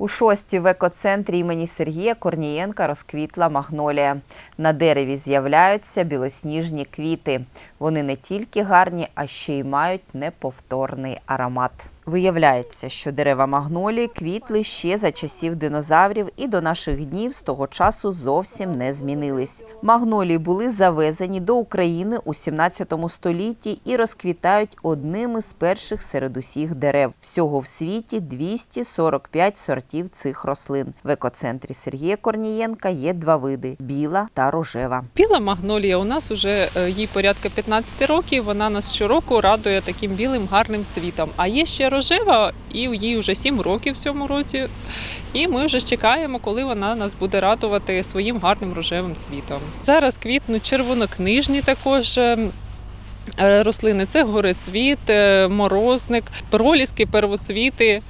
У шостій в екоцентрі імені Сергія Корнієнка розквітла магнолія. На дереві з'являються білосніжні квіти. Вони не тільки гарні, а ще й мають неповторний аромат. Виявляється, що дерева магнолії квітли ще за часів динозаврів і до наших днів з того часу зовсім не змінились. Магнолії були завезені до України у 17 столітті і розквітають одним із перших серед усіх дерев. Всього в світі 245 сортів цих рослин. В екоцентрі Сергія Корнієнка є два види біла та рожева. Біла магнолія у нас уже е, їй порядка 15 років. Вона нас щороку радує таким білим гарним цвітом. А є ще рожева, і їй вже 7 років в цьому році. І ми вже чекаємо, коли вона нас буде радувати своїм гарним рожевим цвітом. Зараз квітнуть червонокнижні також. е, е, Рослини це горецвіт, е, морозник, проліски, первоцвіти.